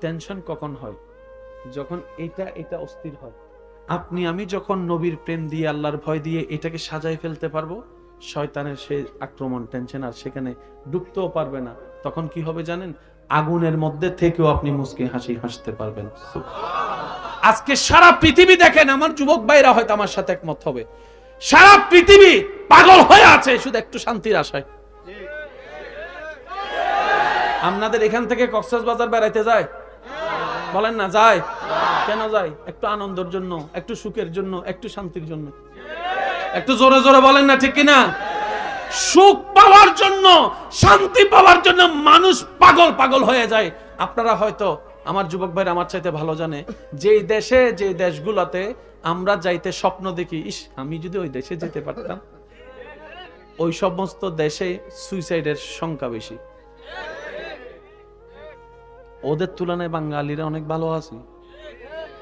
Tension কখন হয়? যখন এটা এটা অস্থির হয়। আপনি, আমি যখন নবীর প্রেম দিয়ে, আল্লাহর ভয় দিয়ে এটাকে সাজাই ফেলতে পারব, শয়তানের সে আক্রমণ, টেনশন আর সেখানে ডুবতেও পারবে না। তখন কি হবে জানেন? আগুনের মধ্যে থেকেও আপনি মুসকে হাসি হাসতে পারবেন। আজকে সারা পৃথিবী দেখেন, আমার যুবক ভাইরা হয়তো আমার সাথে একমত হবে। সারা পৃথিবী পাগল হয়ে আছে, শুধু একটু শান্তির আশায়। আপনাদের এখান থেকে কক্সবাজার বেড়াইতে যায়? বলেন না, যায়। কেন যায়? একটু আনন্দের জন্য, একটু সুখের জন্য, একটু শান্তির জন্য। একটু জোরে জোরে বলেন না, ঠিক কিনা? সুখ পাওয়ার জন্য, শান্তি পাওয়ার জন্য মানুষ পাগল পাগল হয়ে যায়। আপনারা হয়তো, আমার যুবক ভাই আমার চাইতে ভালো জানে, যেই দেশে যে দেশগুলোতে আমরা যাইতে স্বপ্ন দেখি, ইস, আমি যদি ওই দেশে যেতে পারতাম, ওই সমস্ত দেশে সুইসাইডের সংখ্যা বেশি। ওদের তুলনায় বাঙালিরা অনেক ভালো আছি।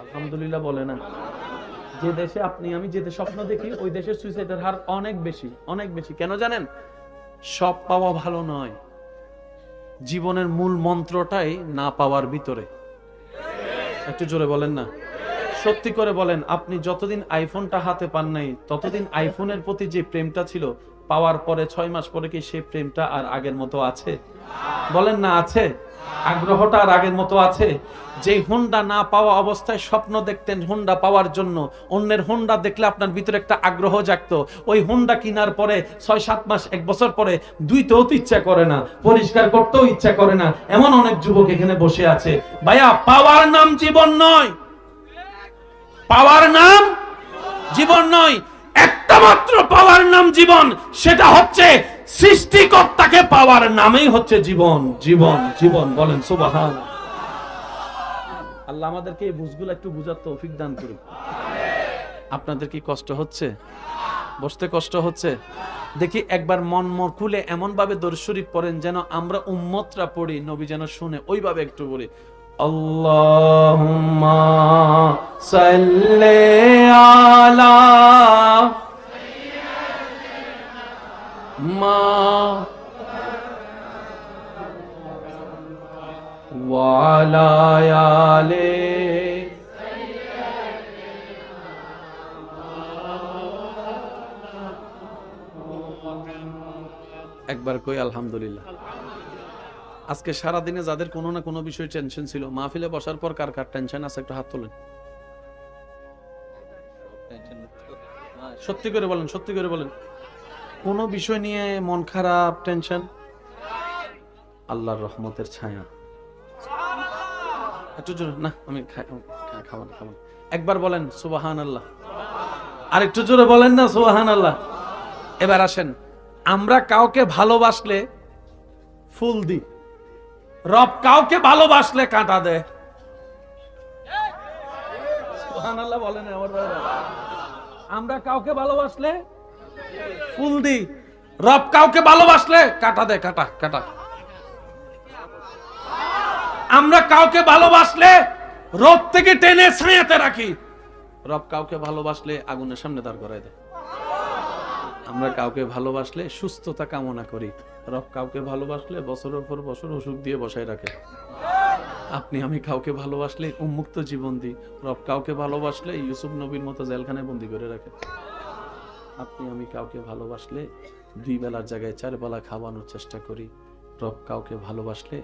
আলহামদুলিল্লাহ বলে না। যে দেশে আপনি, আমি যেতে স্বপ্ন দেখি, ওই দেশের সুইসাইডের হার অনেক বেশি অনেক বেশি। কেন জানেন? সব পাওয়া ভালো নয়। জীবনের মূল মন্ত্রটাই না পাওয়ার ভিতরে। একটু জোরে বলেন না। সত্যি করে বলেন, আপনি যতদিন আইফোনটা হাতে পান নাই, ততদিন আইফোনের প্রতি যে প্রেমটা ছিল পাওয়ার পরে ছয় মাস পরে কি সেই প্রেমটা আর আগের মতো আছে? বলেন না, আছে। আগ্রহটা আর আগের মতো আছে। যে হুন্ডা না পাওয়া অবস্থায় স্বপ্ন দেখতেন হুন্ডা পাওয়ার জন্য, অন্যের হুন্ডা দেখলে আপনার ভিতরে একটা আগ্রহ জাগতো। ওই হুন্ডা কেনার পরে ছয় সাত মাস, এক বছর পরে দুইতেও তো ইচ্ছা করে না, পরিষ্কার করতেও ইচ্ছা করে না। এমন অনেক যুবক এখানে বসে আছে। ভাইয়া, পাওয়ার নাম জীবন নয়। পাওয়ার নাম জীবন নয়। একটা মাত্র পাওয়ার নাম জীবন, সেটা হচ্ছে সৃষ্টিকর্তাকে পাওয়ার নামেই হচ্ছে জীবন জীবন জীবন, বলেন সুবাহান। আল্লাহ আমাদেরকে এই বুঝগুলো একটু বুঝার তৌফিক দান করুন আপনাদের কি কষ্ট হচ্ছে? বসতে কষ্ট হচ্ছে? দেখি একবার মন মন খুলে এমন ভাবে দর্শরীফ পড়েন যেন আমরা উম্মতরা পড়ি, নবী যেন শুনে, ওইভাবে একটু বলি। আল্লাহুম্মা সাল্লি আলা মা ওয়ালা আলে একবার কই আলহামদুলিল্লাহ। আজকে সারা দিনে যাদের কোনো না কোনো বিষয়ে টেনশন ছিল, মাহফিলে বসার পর কার কার টেনশন আছে একটু হাত তোলেন। সত্যি করে বলেন, সত্যি করে বলেন। কোনো বিষয় নিয়ে মন খারাপ টেনশন আল্লাহর রহমতের ছায়া। একটু জোরে, না, আমি একবার বলেন সুবাহান আল্লাহ আর একটু জোরে বলেন না সুবাহান আল্লাহ এবার আসেন, আমরা কাউকে ভালোবাসলে ফুল দিই। রব কাউকে ভালোবাসলে কাঁটা দেয় বলেন আমার কাউকে ভালোবাসলে ফুল দিই। রব কাউকে ভালোবাসলে কাটা দেয় কাটা কাটা। আমরা কাউকে ভালোবাসলে রোদ থেকে টেনে ছায়াতে রাখি। রব কাউকে ভালোবাসলে আগুনের সামনে দাঁড় করায় দেয় আমরা কাউকে ভালোবাসলে সুস্থতা কামনা করি। রব কাউকে ভালোবাসলে বছরের পর বছর অসুখ দিয়ে বসায় রাখে। আপনি আমি কাউকে ভালোবাসলে উন্মুক্ত জীবন দিই। রব কাউকে ভালোবাসলে ইউসুফ নবীর মতো জেলখানায় বন্দি করে রাখে। আপনি আমি কাউকে ভালোবাসলে দুই বেলার জায়গায় চার বেলা খাওয়ানোর চেষ্টা করি। রব কাউকে ভালোবাসলে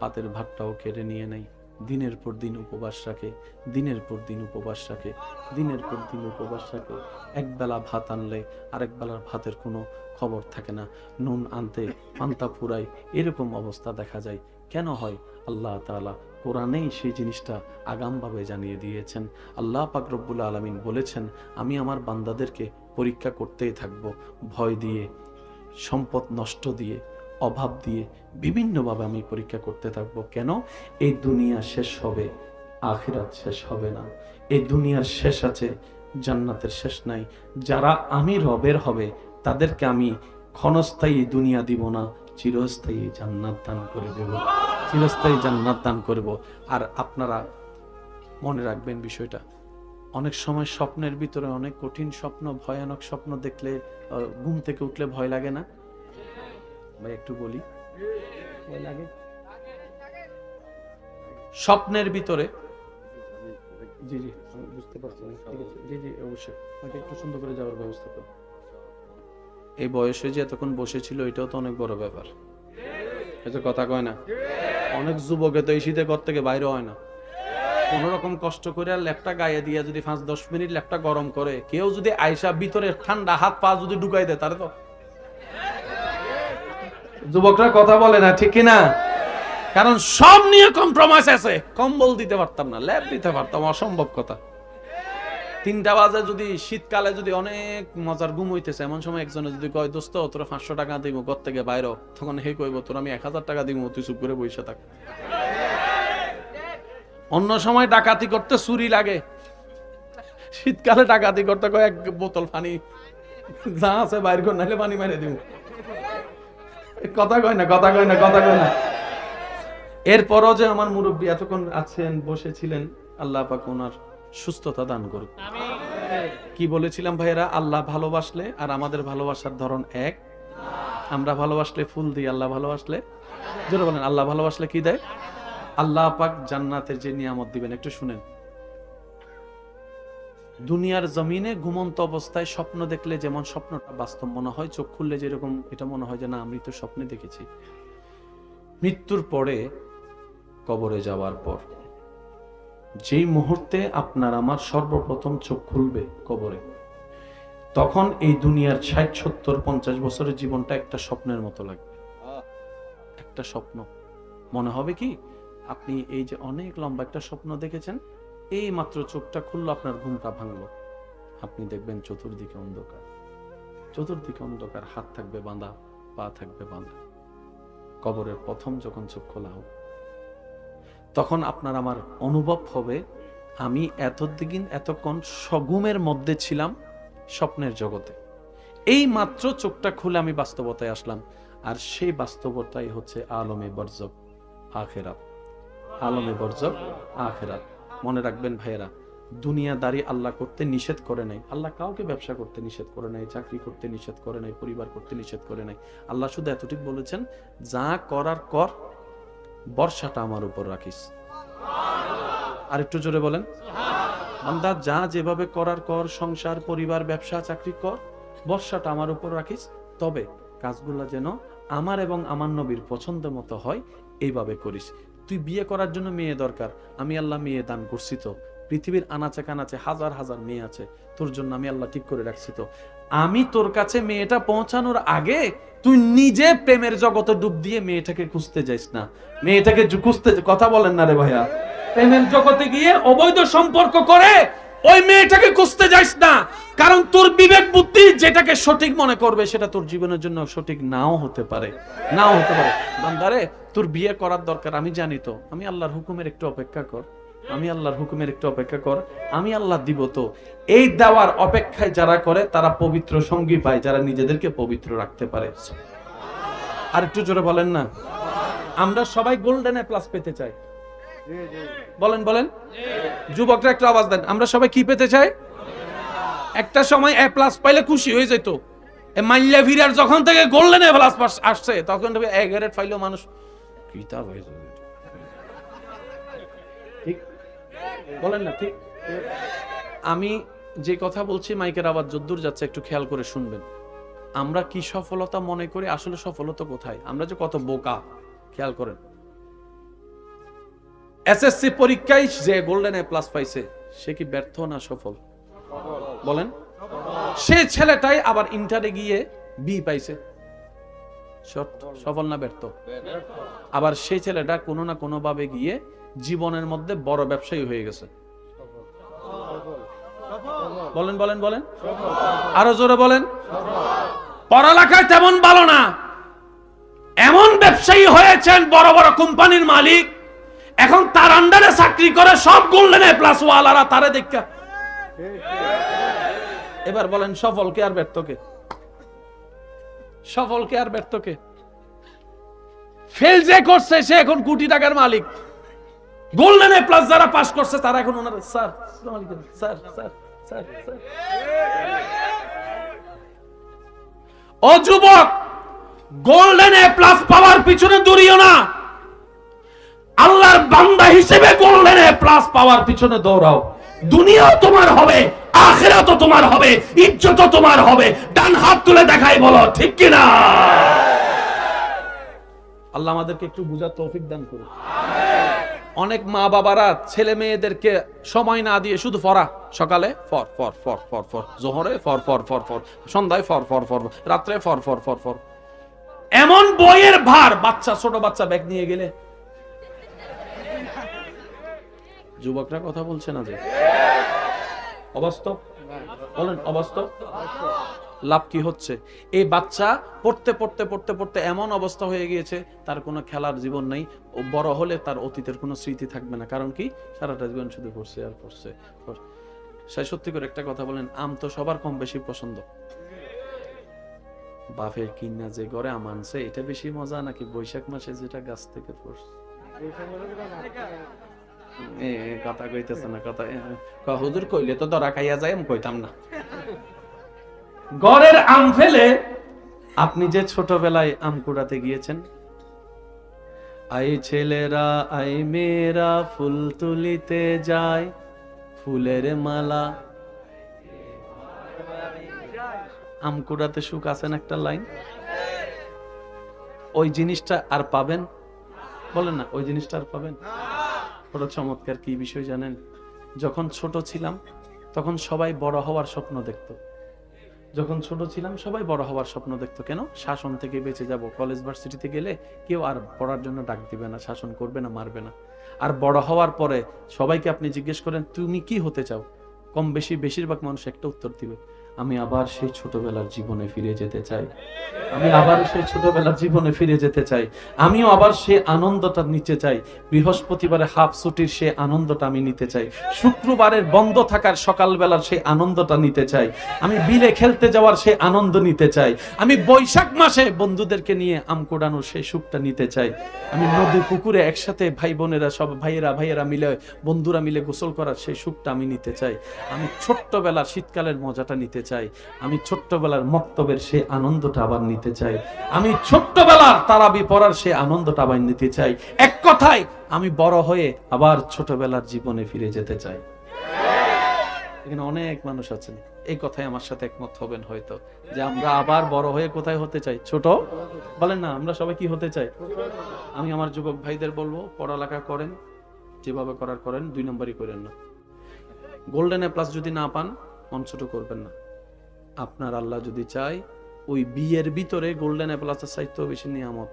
পাতের ভাতটাও কেড়ে নিয়ে নেয়। দিনের পর দিন উপবাস রাখে, দিনের পর দিন উপবাস রাখে, দিনের পর দিন উপবাস রাখে। একবেলা ভাত আনলে আরেক বেলার ভাতের কোনো খবর থাকে না। নুন আনতে পান্তা ফুরাই এরকম অবস্থা দেখা যায়। কেন হয়? আল্লাহ তাআলা কোরআনেই সেই জিনিসটা আগামভাবে জানিয়ে দিয়েছেন। আল্লাহ পাক আলমিন বলেছেন, আমি আমার বান্দাদেরকে পরীক্ষা করতেই থাকব। ভয় দিয়ে, সম্পদ নষ্ট দিয়ে অভাব দিয়ে বিভিন্নভাবে আমি পরীক্ষা করতে থাকব। কেন? এই দুনিয়া শেষ হবে, আখিরাত শেষ হবে না। এই দুনিয়ার শেষ আছে, জান্নাতের শেষ নাই। যারা আমি রবের হবে, তাদেরকে আমি ক্ষণস্থায়ী দুনিয়া দিব না, চিরস্থায়ী জান্নাত দান করে দেব। চিরস্থায়ী জান্নাত দান করব। আর আপনারা মনে রাখবেন বিষয়টা, অনেক সময় স্বপ্নের ভিতরে অনেক কঠিন স্বপ্ন, ভয়ানক স্বপ্ন দেখলে ঘুম থেকে উঠলে ভয় লাগে না? ভাই একটু বলি। লাগে। স্বপ্নের ভিতরে। জি জি বুঝতে পারছি ঠিক আছে। জি জি অবশ্যই। আমাকে একটু সুন্দর করে যাওয়ার ব্যবস্থা করো। এই বয়সে যে এতক্ষণ বসেছিল এটাও তো অনেক বড় ব্যাপার। এটা কথা কয় না অনেক যুবকে তো এই শীতে ঘর থেকে বাইরে হয় না। কোন রকম কষ্ট করে আর ল্যাপটা গায়ে দিয়ে যদি পাঁচ দশ মিনিট ল্যাপটা গরম করে কেউ যদি আইসা ভিতরে ঠান্ডা হাত পা যদি ঢুকাই দেয় তাহলে তো যুবকরা কথা বলে না, ঠিক না কারণ সব নিয়ে কম্প্রোমাইজ আছে। কম্বল দিতে পারতাম না ল্যাব দিতে পারতাম, অসম্ভব কথা। তিনটা বাজে যদি, শীতকালে যদি অনেক মজার ঘুম হইতেছে, এমন সময় একজনে যদি কয়, দোস্ত, তোরা পাঁচশো টাকা দিব ঘর থেকে বাইরে তখন হে কইব, তোর আমি এক হাজার টাকা দিব তুই চুপ করে বসে থাক। অন্য সময় ডাকাতি করতে চুরি লাগে। শীতকালে ডাকাতি করতে কয় এক বোতল পানি, যা আছে বাইর কর নাহলে পানি মারে দিব কথা কয় না, কথা কয় না, কথা কয় না। এরপরও যে আমার মুরব্বী এতক্ষণ আছেন, বসেছিলেন, আল্লাহ পাক ওনার সুস্থতা দান করুক। কি বলেছিলাম ভাইয়েরা? আল্লাহ ভালোবাসলে আর আমাদের ভালোবাসার ধরন এক। আমরা ভালোবাসলে ফুল দিই, আল্লাহ ভালোবাসলে। জোরে বলেন, আল্লাহ ভালোবাসলে কি দেয়? আল্লাহ পাক জান্নাতের যে নিয়ামত দিবেন, একটু শুনেন। দুনিয়ার জমিনে ঘুমন্ত অবস্থায় স্বপ্ন দেখলে যেমন স্বপ্নটা বাস্তব মনে হয়, চোখ খুললে যেরকম এটা মনে হয় যে না, আমি তো স্বপ্নে দেখেছি। মৃত্যুর পরে কবরে যাওয়ার পর যেই মুহূর্তে আপনার আমার সর্বপ্রথম চোখ খুলবে কবরে, তখন এই দুনিয়ার ষাট, সত্তর, পঞ্চাশ বছরের জীবনটা একটা স্বপ্নের মতো লাগবে। একটা স্বপ্ন। মনে হবে কি, আপনি এই যে অনেক লম্বা একটা স্বপ্ন দেখেছেন এই মাত্র চোখটা খুললো, আপনার ঘুমটা ভাঙলো। আপনি দেখবেন চতুর্দিকে অন্ধকার। চতুর্দিকে অন্ধকার, হাত থাকবে বাঁধা, পা থাকবে বাঁধা। কবরের প্রথম যখন চোখ খোলা হবে তখন আপনার আমার অনুভব হবে, আমি এতদিন, এতক্ষণ সগুমের মধ্যে ছিলাম স্বপ্নের জগতে। এই মাত্র চোখটা খুলে আমি বাস্তবতায় আসলাম, আর সেই বাস্তবতাই হচ্ছে আলমে বর্জক আখেরাত। আলমে বর্জক আখেরাত। মনে রাখবেন ভাইয়েরা দুনিয়াদারি আল্লাহ করতে নিষেধ করে নাই। আল্লাহ কাউকে ব্যবসা করতে নিষেধ করে নাই চাকরি করতে নিষেধ করে নাই পরিবার করতে নিষেধ করে নাই। আল্লাহ শুধু এতটুকু বলেছেন যা করার কর বর্ষাটা আমার উপর রাখিস। আর একটু জোরে বলেন। বান্দা যা যেভাবে করার কর সংসার পরিবার ব্যবসা চাকরি কর বর্ষাটা আমার উপর রাখিস। তবে কাজগুলো যেন আমার এবং আমার নবীর পছন্দ মতো হয় এইভাবে করিস। তুই বিয়ে করার জন্য মেয়ে দরকার। আমি আল্লাহ মেয়ে দান করছি তো। পৃথিবীর আনাচে কানাচে হাজার হাজার মেয়ে আছে। তোর জন্য আমি আল্লাহ ঠিক করে রাখছি তো। আমি তোর কাছে মেয়েটা পৌঁছানোর আগে তুই নিজে প্রেমের জগতে ডুব দিয়ে মেয়েটাকে খুঁজতে যাইস না। মেয়েটাকে খুঁজতে কথা বলেন না রে ভাইয়া। প্রেমের জগতে গিয়ে অবৈধ সম্পর্ক করে ওই মেয়েটাকে খুঁজতে যাইস না। কারণ তোর বিবেক বুদ্ধি যেটাকে সঠিক মনে করবে, সেটা তোর জীবনের জন্য সঠিক নাও হতে পারে। নাও হতে পারে। বান্দারে তোর বিয়ে করার দরকার, আমি জানি তো। আমি আল্লাহর হুকুমের একটু অপেক্ষা কর। আমি আল্লাহর হুকুমের একটু অপেক্ষা কর। আমি আল্লাহ দিব তো। এই দেওয়ার অপেক্ষায় যারা করে, তারা পবিত্র সঙ্গী পায়, যারা নিজেদেরকে পবিত্র রাখতে পারে। আর একটু জোরে বলেন না। আমরা সবাই গোল্ডেন এ প্লাস পেতে চাই। বলেন বলেন। যুবকরা একটা আওয়াজ দেন। আমরা সবাই কি পেতে চাই? একটা সময় এ প্লাস পাইলে খুশি হয়ে যেত। এ মাল্লা ভিরার যখন থেকে গোল্ডেন এ প্লাস আসছে, তখন এ গ্রেড পাইলেও মানুষ কিতাব হয়ে ঠিক? বলেন না ঠিক? আমি যে কথা বলছি মাইকের আবার যদ্দূর যাচ্ছে একটু খেয়াল করে শুনবেন। আমরা কি সফলতা মনে করি? আসলে সফলতা কোথায়? আমরা যে কত বোকা খেয়াল করেন। এসএসসি পরীক্ষায় যে গোল্ডেন এ প্লাস পাইছে সে কি ব্যর্থ না সফল? বলেন। সে ছেলেটাই আবার ইন্টারে গিয়ে বি পাইছে। সফল না ব্যর্থ। আবার সেই ছেলেটা কোনো না কোনো ভাবে গিয়ে জীবনের মধ্যে বড় ব্যবসায়ী হয়ে গেছে। বলেন বলেন বলেন। আরও জোরে বলেন। পড়ালেখায় তেমন ভালো না। এমন ব্যবসায়ী হয়েছেন বড় বড় কোম্পানির মালিক। এখন তার আন্ডারে চাকরি করে সব এ প্লাস ওয়ালারা তারে দেখা। এবার বলেন সফলকে আর ব্যর্থকে সফলকে আর ব্যর্থকে। ফেল যে করছে, সে এখন কোটি টাকার মালিক। গোল্ডেন প্লাস যারা পাস করছে, তারা এখন ওনার স্যার স্যার স্যার স্যার ও যুবক গোল্ডেন এ প্লাস পাওয়ার পিছনে দৌড়িও না। আল্লাহর বান্দা হিসেবে গোল্ডেন এ প্লাস পাওয়ার পিছনে দৌড়াও। দুনিয়াও তোমার হবে আখেরাতও তোমার হবে ইজ্জতও তোমার হবে ডান হাত তুলে দেখাই বলো ঠিক কিনা আল্লাহ আমাদেরকে একটু বুঝার তৌফিক দান করুন অনেক মা বাবারা ছেলে মেয়েদেরকে সময় না দিয়ে শুধু ফরা সকালে ফর ফর ফর ফর ফর জোহরে ফর ফর ফর ফর সন্ধ্যায় ফর ফর ফর, রাত্রে ফর ফর ফর ফর এমন বইয়ের ভার বাচ্চা ছোট বাচ্চা ব্যাগ নিয়ে গেলে যুবকরা কথা বলছে না যে? অবাস্তব? বলেন, অবাস্তব? লাভ কি হচ্ছে? এই বাচ্চা পড়তে পড়তে পড়তে পড়তে এমন অবস্থা হয়ে গিয়েছে, তার কোনো খেলার জীবন নেই বড় হলে তার অতীতের কোনো স্মৃতি থাকবে না। কারণ কি? সারাটা জীবন শুধু পড়ছে আর পড়ছে। সে সত্যি করে একটা কথা বলেন, আম তো সবার কম বেশি পছন্দ। বাফের কিনা যে ঘরে আম আনছে, এটা বেশি মজা নাকি বৈশাখ মাসে যেটা গাছ থেকে পড়ছে? কথা কইতেছে না, কথা হুজুর কইলে তো দরা খাইয়া যায় আমি কইতাম না। গড়ের আম ফেলে আপনি যে ছোটবেলায় আম কুড়াতে গিয়েছেন, আই ছেলেরা, আই মেয়েরা, ফুল তুলিতে যায়, ফুলের মালা। আম কুড়াতে সুখ আছেন একটা লাইন? ওই জিনিসটা আর পাবেন? বলেন না, ওই জিনিসটা আর পাবেন? বড় চমৎকার কি বিষয় জানেন? যখন ছোট ছিলাম, তখন সবাই বড় হওয়ার স্বপ্ন দেখতো। যখন ছোট ছিলাম, সবাই বড় হওয়ার স্বপ্ন দেখতো। কেন? শাসন থেকে বেঁচে যাব। কলেজ ভার্সিটিতে গেলে কেউ আর পড়ার জন্য ডাক দিবে না, শাসন করবে না, মারবে না। আর বড় হওয়ার পরে সবাইকে আপনি জিজ্ঞেস করেন, তুমি কি হতে চাও? কম বেশি, বেশিরভাগ মানুষ একটা উত্তর দিবে। আমি আবার সেই ছোটবেলার জীবনে ফিরে যেতে চাই। আমি আবার সেই ছোটবেলার জীবনে ফিরে যেতে চাই। আমিও আবার সেই আনন্দটা নিতে চাই বৃহস্পতিবারে হাফ ছুটির সেই আনন্দটা আমি নিতে চাই। শুক্রবারের বন্ধ থাকার সকালবেলার সেই আনন্দটা নিতে চাই। আমি বিলে খেলতে যাওয়ার সেই আনন্দ নিতে চাই। আমি বৈশাখ মাসে বন্ধুদেরকে নিয়ে আম কোড়ানোর সেই সুখটা নিতে চাই। আমি নদী পুকুরে একসাথে ভাই বোনেরা সব ভাইয়েরা ভাইয়েরা মিলে, বন্ধুরা মিলে গোসল করার সেই সুখটা আমি নিতে চাই। আমি ছোট্টবেলার শীতকালের মজাটা নিতে চাই। আমি ছোট্টবেলার মক্তবের সেই আনন্দটা আবার নিতে চাই। আমি ছোট্টবেলার তারাবি পড়ার সেই আনন্দটা আবার নিতে চাই। এক কথায়, আমি বড় হয়ে আবার ছোটবেলার জীবনে ফিরে যেতে চাই। এখানে অনেক মানুষ আছেন। এই কথাই আমার সাথে একমত হবেন হয়তো। যে আমরা আবার বড় হয়ে কোথায় হতে চাই? ছোট? বলেন না, আমরা সবাই কি হতে চাই? আমি আমার যুবক ভাইদের বলব, পড়ালেখা করেন, যেভাবে করার করেন, দুই নম্বরই করেন না। গোল্ডেন এ প্লাস যদি না পান ছোট করবেন না। আপনার আল্লাহ যদি চায়, ওই বিয়ের ভিতরে গোল্ডেন এ প্লাসের চাইতেও বেশি নিয়ামত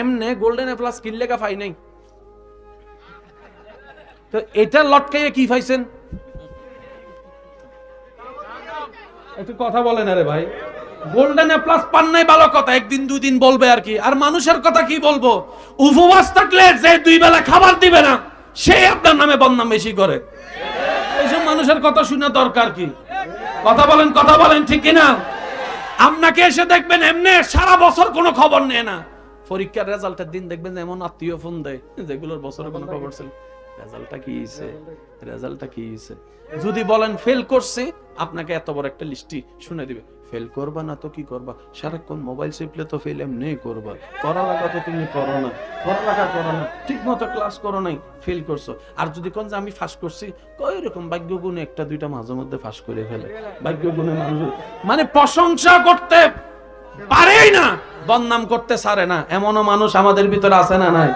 এমনে গোল্ডেন এ প্লাস কিনলে কা পাই নাই? তো এটা লটকাইয়ে কি পাইছেন একটু কথা বলেন আরে ভাই। গোল্ডেন প্লাস পান নাই ভালো কথা, একদিন দুই দিন বলবে আর কি। আর মানুষের কথা কি বলব? উপবাস থাকলে যে দুই বেলা খাবার দিবে না, সে আপনার নামে বদনাম বেশি করে। মানুষের কথা শোনা দরকার কি? কথা বলেন কথা বলেন, ঠিক কিনা? আপনাকে এসে দেখবেন এমনি সারা বছর কোনো খবর নেয় না। পরীক্ষার রেজাল্টের দিন দেখবেন এমন আত্মীয় ফোন দেয়। যেগুলোর বছরে কোনো খবর ছিল। রেজাল্টটা কি হয়েছে রেজাল্টটা কি হয়েছে যদি বলেন, ফেল করছে, আপনাকে এত বড় একটা লিস্টি শুনে দিবে। ফেল করবা না তো কি করবা? সারাক্ষণ মোবাইল চিপলে তো ফেল এমনি করবা। পড়ালেখা তো তুমি করো না। পড়ালেখা করো না। ঠিক মতো ক্লাস করো নাই ফেল করছ। আর যদি কোন যে আমি ফাঁস করছি, কই রকম ভাগ্য গুণে একটা দুইটা মাঝে মধ্যে ফাঁস করে ফেলে। ভাগ্য গুণে মানুষ মানে প্রশংসা করতে পারেই না, বদনাম করতে ছাড়ে না। এমনও মানুষ আমাদের ভিতরে আছে না নাই?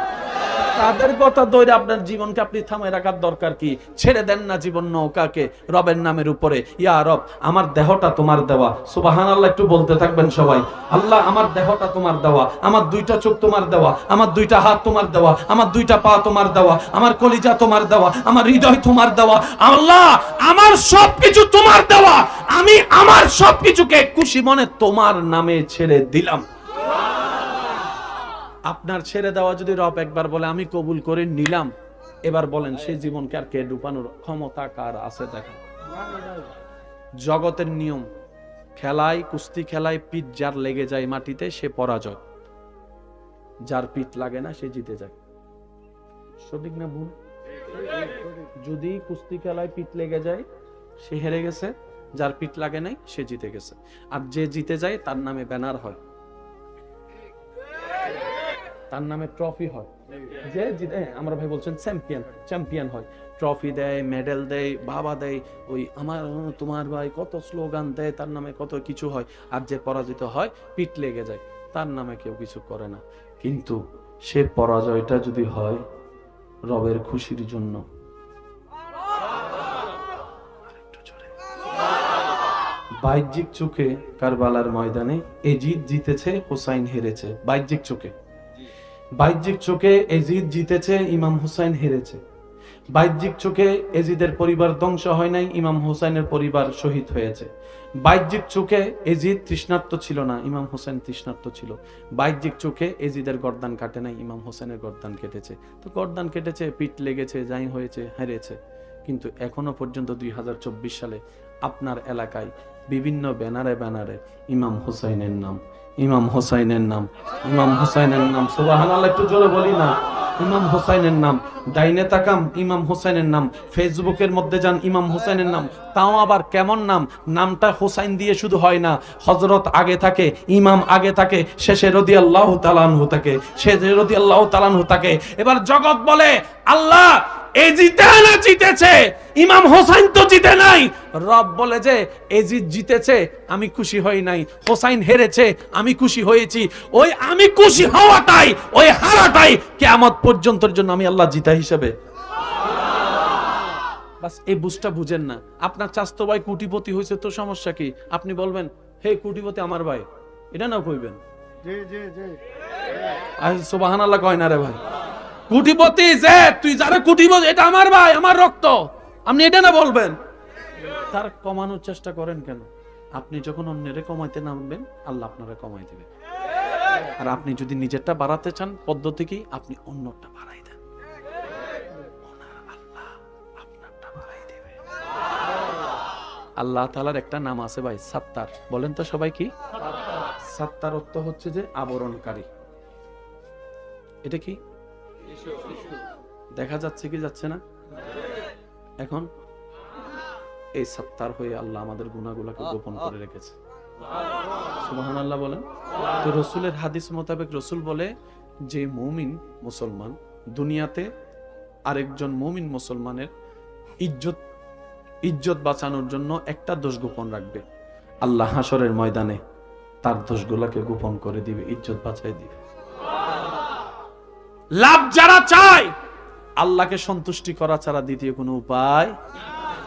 তাদের কথা দৈরে আপনার জীবনকে আপনি থামায় রাখার দরকার কি? ছেড়ে দেন না জীবন নৌকাকে, রবের নামের উপরে। ইয়া রব, আমার দেহটা তোমার দেওয়া। সুবাহান আল্লাহ একটু বলতে থাকবেন সবাই। আল্লাহ, আমার দেহটা তোমার দেওয়া। আমার দুইটা চোখ তোমার দেওয়া। আমার দুইটা হাত তোমার দেওয়া। আমার দুইটা পা তোমার দেওয়া। আমার কলিজা তোমার দেওয়া। আমার হৃদয় তোমার দেওয়া। আল্লাহ, আমার সবকিছু তোমার দেওয়া। আমি আমার সবকিছুকে খুশি মনে তোমার নামে ছেড়ে দিলাম। আপনার ছেড়ে দেওয়া যদি রব একবার বলে, আমি কবুল করে নিলাম। এবার বলেন সেই জীবনকে আর কে ডুবানোর ক্ষমতা কার আছে দেখেন। জগতের নিয়ম, খেলায়, কুস্তি খেলায় পিঠ যার লেগে যায় মাটিতে, সে পরাজয়। যার পিঠ লাগে না, সে জিতে যায়। সঠিক না ভুল? যদি কুস্তি খেলায় পিঠ লেগে যায়, সে হেরে গেছে। যার পিঠ লাগে নাই, সে জিতে গেছে। আর যে জিতে যায়, তার নামে ব্যানার হয়। তার নামে ট্রফি হয়। যে জিতে আমরা ভাই বলছেন চ্যাম্পিয়ন চ্যাম্পিয়ন হয়। ট্রফি দেয় মেডেল দেয়, বাবা দেয়, ওই আমার, তোমার ভাই কত স্লোগান দেয়, তার নামে কত কিছু হয়। আর যে পরাজিত হয়, পিঠ লেগে যায়। তার নামে কেউ কিছু করে না। কিন্তু সে পরাজয়টা যদি হয়, রবের খুশির জন্য। বাহ্যিক চোখে কারবালার ময়দানে এজিদ জিতেছে, হোসাইন হেরেছে। বাহ্যিক চোখে। বাহ্যিক চোখে এজিদ জিতেছে, ইমাম হুসাইন হেরেছে। বাহ্যিক চোখে এজিদের পরিবার ধ্বংস হয় নাই, ইমাম হুসাইনের পরিবার শহীদ হয়েছে। বাহ্যিক চোখে এজিদ তৃষ্ণার্ত ছিল না, ইমাম হোসেন তৃষ্ণার্ত ছিল। বাহ্যিক চোখে এজিদের গর্দান কাটে নাই, ইমাম হোসেনের গর্দান কেটেছে। তো গর্দান কেটেছে, পিঠ লেগেছে, যাই হয়েছে, হেরেছে। কিন্তু এখনও পর্যন্ত দুই হাজার চব্বিশ সালে আপনার এলাকায় বিভিন্ন ব্যানারে ব্যানারে ইমাম হুসাইনের নাম ইমাম হোসাইনের নাম। ইমাম হোসাইনের নাম সুবাহান আল্লাহ একটু জোরে বলি না। ইমাম হোসাইনের নাম, ডাইনে তাকাম, ইমাম হোসাইনের নাম। ফেসবুকের মধ্যে যান, ইমাম হোসাইনের নাম। তাও আবার কেমন নাম? নামটা হোসাইন দিয়ে শুধু হয় না। হজরত আগে থাকে, ইমাম আগে থাকে, শেষে রদি আল্লাহ তালানহু থাকে, শেষে রদি আল্লাহ তালানহু থাকে। এবার জগৎ বলে, আল্লাহ না জিতেছে ইমাম হোসাইন তো জিতে নাই। রব বলে যে এজিদ জিতেছে আমি খুশি হই নাই। হোসাইন হেরেছে আমি খুশি হয়েছি। ওই আমি খুশি হওয়াটাই ওই হারাটাই কেয়ামত পর্যন্তর জন্য আমি আল্লাহ জিতা হিসেবে। বাস এই বুঝটা বুঝেন না। আপনার চাস্তো ভাই কুটিপতি হয়েছে তো সমস্যা কি? আপনি বলবেন হে কুটিপতি আমার ভাই। এটা না কইবেন? জি জি জি। আর আল্লাহ কয় না রে ভাই? কুটিপতি যে, তুই যারা কুটিপতি, এটা আমার ভাই, আমার রক্ত। আপনি এটা না বলবেন? তার কমানোর চেষ্টা করেন কেন? আপনি যখন অন্যেরে কমাইতে নামবেন, আল্লাহ আপনারা কমাই দেবে। আর আপনি যদি নিজেরটা বাড়াতে চান, পদ্ধতি কি? আপনি অন্যটা বাড়াই দেন। আল্লাহ তাআলার একটা নাম আছে ভাই, সাত্তার। বলেন তো সবাই কি? সাত্তার অর্থ হচ্ছে যে আবরণকারী। এটা কি? দেখা যাচ্ছে কি যাচ্ছে না? এখন এই সত্তার হয়ে আল্লাহ আমাদের গুনাহগুলোকে গোপন করে রেখেছে। সুবহান আল্লাহ বলেন। তো রসুলের হাদিস মোতাবেক রসুল বলে, যে মুমিন মুসলমান, দুনিয়াতে আরেকজন মুমিন মুসলমানের ইজ্জত ইজ্জত বাঁচানোর জন্য একটা দোষ গোপন রাখবে। আল্লাহ হাসরের ময়দানে তার দোষগুলোকে গোপন করে দিবে, ইজ্জত বাঁচাই দিবে। লাভ যারা চায়, আল্লাহকে সন্তুষ্টি করা ছাড়া দ্বিতীয় কোনো উপায়?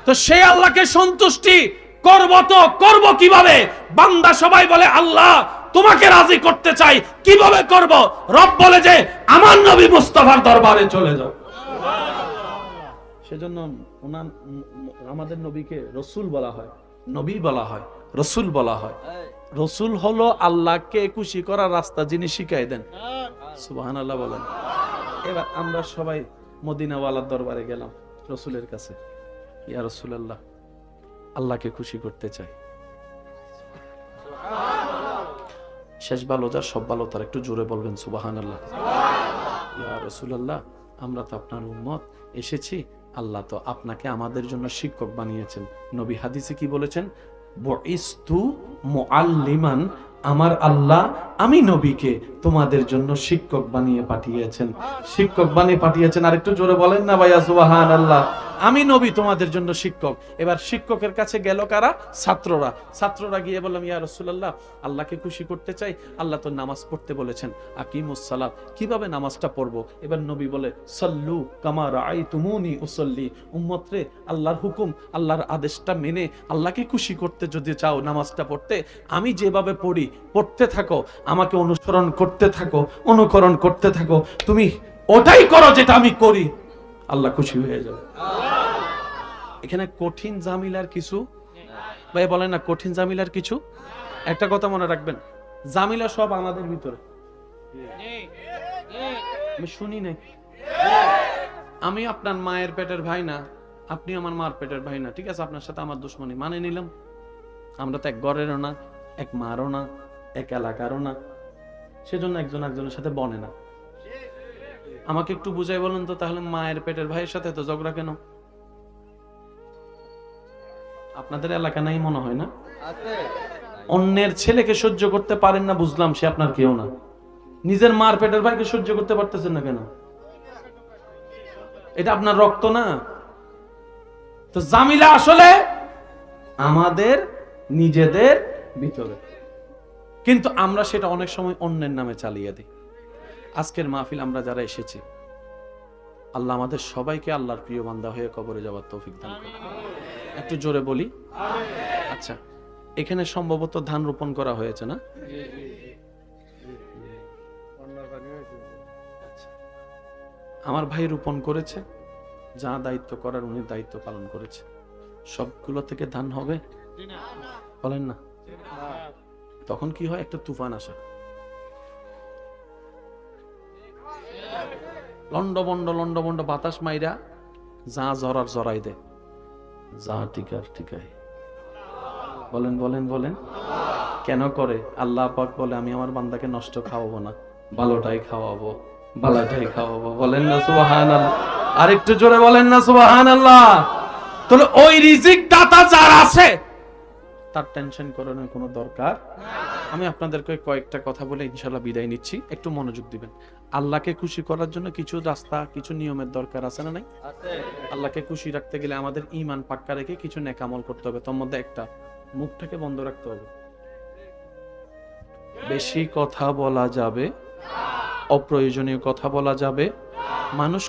তো সে আল্লাহকে সন্তুষ্টি করব তো, করব কীভাবে? বান্দা সবাই বলে, আল্লাহ, তোমাকে রাজি করতে চাই, কীভাবে করব? রব বলে যে, আমার নবী মুস্তাফার দরবারে চলে যাও। সেজন্য ওনার আমাদের নবীকে রসুল বলা হয়, নবী বলা হয়, রসুল বলা হয়। রসুল হলো আল্লাহকে খুশি করার রাস্তা যিনি শিখাই দেন। সুবাহান আল্লাহ বলেন। এবার আমরা সবাই মদিনাওয়ালার দরবারে গেলাম রসুলের কাছে। ইয়া রসুল আল্লাহ আল্লাহকে খুশি করতে চাই। শেষ ভালো যার সব ভালো, তার একটু জোরে বলবেন সুবাহান আল্লাহ ইয়া রসুল আল্লাহ আমরা তো আপনার উম্মত, এসেছি। আল্লাহ তো আপনাকে আমাদের জন্য শিক্ষক বানিয়েছেন। নবী হাদিসে কি বলেছেন? মুআল্লিমান, আমার আল্লাহ আমি নবীকে তোমাদের জন্য শিক্ষক বানিয়ে পাঠিয়েছেন। শিক্ষক বানিয়ে পাঠিয়েছেন আর একটু জোরে বলেন না ভাইয়া সুবাহ আল্লাহ আমি নবী, তোমাদের জন্য শিক্ষক। এবার শিক্ষকের কাছে গেল কারা? ছাত্ররা। ছাত্ররা গিয়ে বললাম, ইয়া রাসূলুল্লাহ, আল্লাহকে খুশি করতে চাই। আল্লাহ তো নামাজ পড়তে বলেছেন। আকিমুস সালাত, কীভাবে নামাজটা পড়ব? এবার নবী বলে, সল্লু কামা রাআইতুমুনি উসাল্লি। উম্মত রে, আল্লাহর হুকুম, আল্লাহর আদেশটা মেনে আল্লাহকে খুশি করতে যদি চাও নামাজটা পড়তে, আমি যেভাবে পড়ি, পড়তে থাকো, আমাকে অনুসরণ করতে থাকো, অনুকরণ করতে থাকো। তুমি ওটাই করো যেটা আমি করি। আল্লাহ খুশি হয়ে যাবে। এখানে কঠিন জামিলার কিছু? ভাই বলেন না, কঠিন জামিলার কিছু? একটা কথা মনে রাখবেন, জামিলা সব আমাদের ভিতরে। আমি শুনি নাই। আমি আপনার মায়ের পেটের ভাই না, আপনি আমার মার পেটের ভাই না, ঠিক আছে? আপনার সাথে আমার দুশ্মনী মানে নিলাম। আমরা তো এক ঘরেরও না, এক মারও না, এক এলাকারও না। সেজন্য একজন একজনের সাথে বনে না। আমাকে একটু বুঝাই বলুন তো তাহলে মায়ের পেটের ভাইয়ের সাথে তো ঝগড়া কেন? আপনাদের এলাকা নাই মনে হয় না? অন্যের ছেলেকে সহ্য করতে পারেন না বুঝলাম সে আপনার কেউ না। নিজের মার পেটের ভাইকে সহ্য করতে পারতেছেন না কেন? এটা আপনার রক্ত না? তো জামিলা আসলে আমাদের নিজেদের ভিতরে। কিন্তু আমরা সেটা অনেক সময় অন্যের নামে চালিয়ে দিই। আজকের মাহফিল আমরা যারা এসেছি, আল্লাহ আমাদের সবাইকে আল্লাহর প্রিয় বান্দা হয়ে কবরে যাওয়ার তৌফিক দান করুন। একটু জোরে বলি? আচ্ছা এখানে সম্ভবত ধান রোপণ করা হয়েছে না। আমার ভাই রোপণ করেছে, যা দায়িত্ব করার উনি দায়িত্ব পালন করেছে। সবগুলো থেকে ধান হবে? বলেন না। তখন কি হয়? একটা তুফান আসে। লন্ড বন্ড লন্ড বন্ড বাতাস মাইরা যা জরার জরাই দে। যা টিকার টিকাই বলেন বলেন বলেন। কেন করে আল্লাহ পাক বলে, আমি আমার বান্দাকে নষ্ট খাওয়াবো না। ভালোটাই খাওয়াবো ভালোটাই খাওয়াবো। বলেন না সুবাহান আর একটু জোরে বলেন না সুবাহান আল্লাহ তাহলে ওই রিজিক দাতা যার আছে, তার টেনশন করানোর কোনো দরকার আমি আপনাদেরকে কয়েকটা কথা বলে ইনশাল্লাহ বিদায় নিচ্ছি। একটু মনোযোগ দিবেন। আল্লাহকে খুশি করার জন্য কিছু রাস্তা কিছু নিয়মের দরকার আছে না নাই? আল্লাহকে খুশি রাখতে গেলে আমাদের ইমান পাক্কা রেখে কিছু নেকামল করতে হবে। তোর মধ্যে একটা মুখটাকে বন্ধ রাখতে হবে। বেশি কথা বলা যাবে অপ্রয়োজনীয় কথা বলা যাবে। মানুষ